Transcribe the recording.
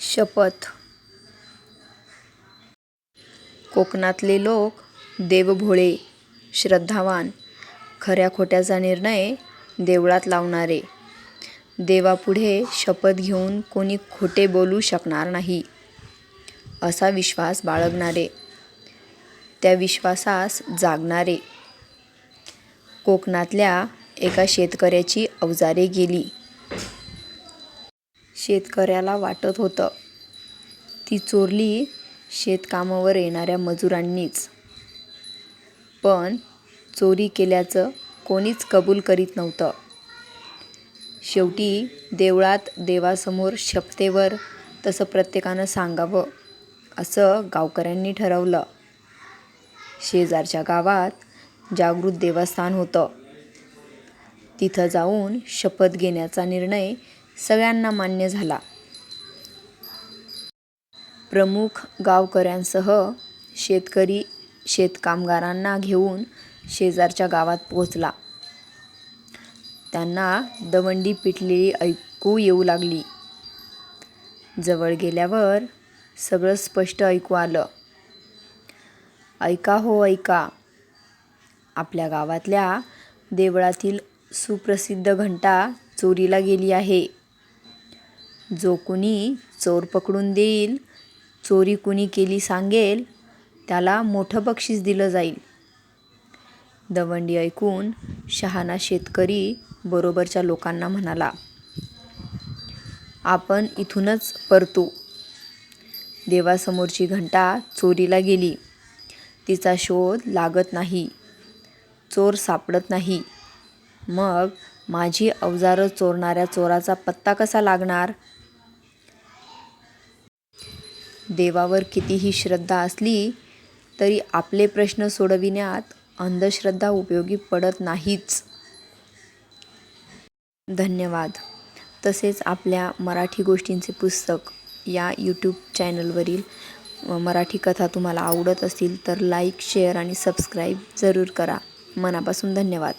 शपथ. कोकणातले लोक देवभोळे श्रद्धावान खऱ्या खोट्याचा निर्णय देवळात लावणारे. देवापुढे शपथ घेऊन कोणी खोटे बोलू शकणार नाही असा विश्वास बाळगणारे. त्या विश्वासास जागणारे. कोकणातल्या एका शेतकऱ्याची अवजारे गेली. शेतकऱ्याला वाटत होतं. ती चोरली शेतकामावर येणाऱ्या मजुरांनीच. पण चोरी केल्याचं कोणीच कबूल करीत नव्हतं. शेवटी देवळात देवासमोर शपथेवर तसं प्रत्येकानं सांगावं असं गावकऱ्यांनी ठरवलं. शेजारच्या गावात जागृत देवस्थान होतं. तिथं जाऊन शपथ घेण्याचा निर्णय सगळ्यांना मान्य झाला. प्रमुख गावकऱ्यांसह शेतकरी शेतकामगारांना घेऊन शेजारच्या गावात पोहोचला. त्यांना दवंडी पिटलेली ऐकू येऊ लागली. जवळ गेल्यावर सगळं स्पष्ट ऐकू आलं. ऐका हो ऐका. आपल्या गावातल्या देवळातील सुप्रसिद्ध घंटा चोरीला गेली आहे. जो कुणी चोर पकडून देईल चोरी कुणी केली सांगेल त्याला मोठं बक्षीस दिलं जाईल. दवंडी ऐकून शहाणा शेतकरी बरोबरच्या लोकांना म्हणाला आपण इथूनच परतू. देवासमोरची घंटा चोरीला गेली. तिचा शोध लागत नाही. चोर सापडत नाही. मग माझी अवजारं चोरणाऱ्या चोराचा पत्ता कसा लागणार? देवावर कितीही श्रद्धा असली तरी आपले प्रश्न सोडविण्यात अंधश्रद्धा उपयोगी पडत नाहीच. धन्यवाद. तसेच आपल्या मराठी गोष्टींचे पुस्तक या यूट्यूब चॅनलवरील मराठी कथा तुम्हाला आवडत असतील तर लाईक शेअर आणि सबस्क्राईब जरूर करा. मनापासून धन्यवाद.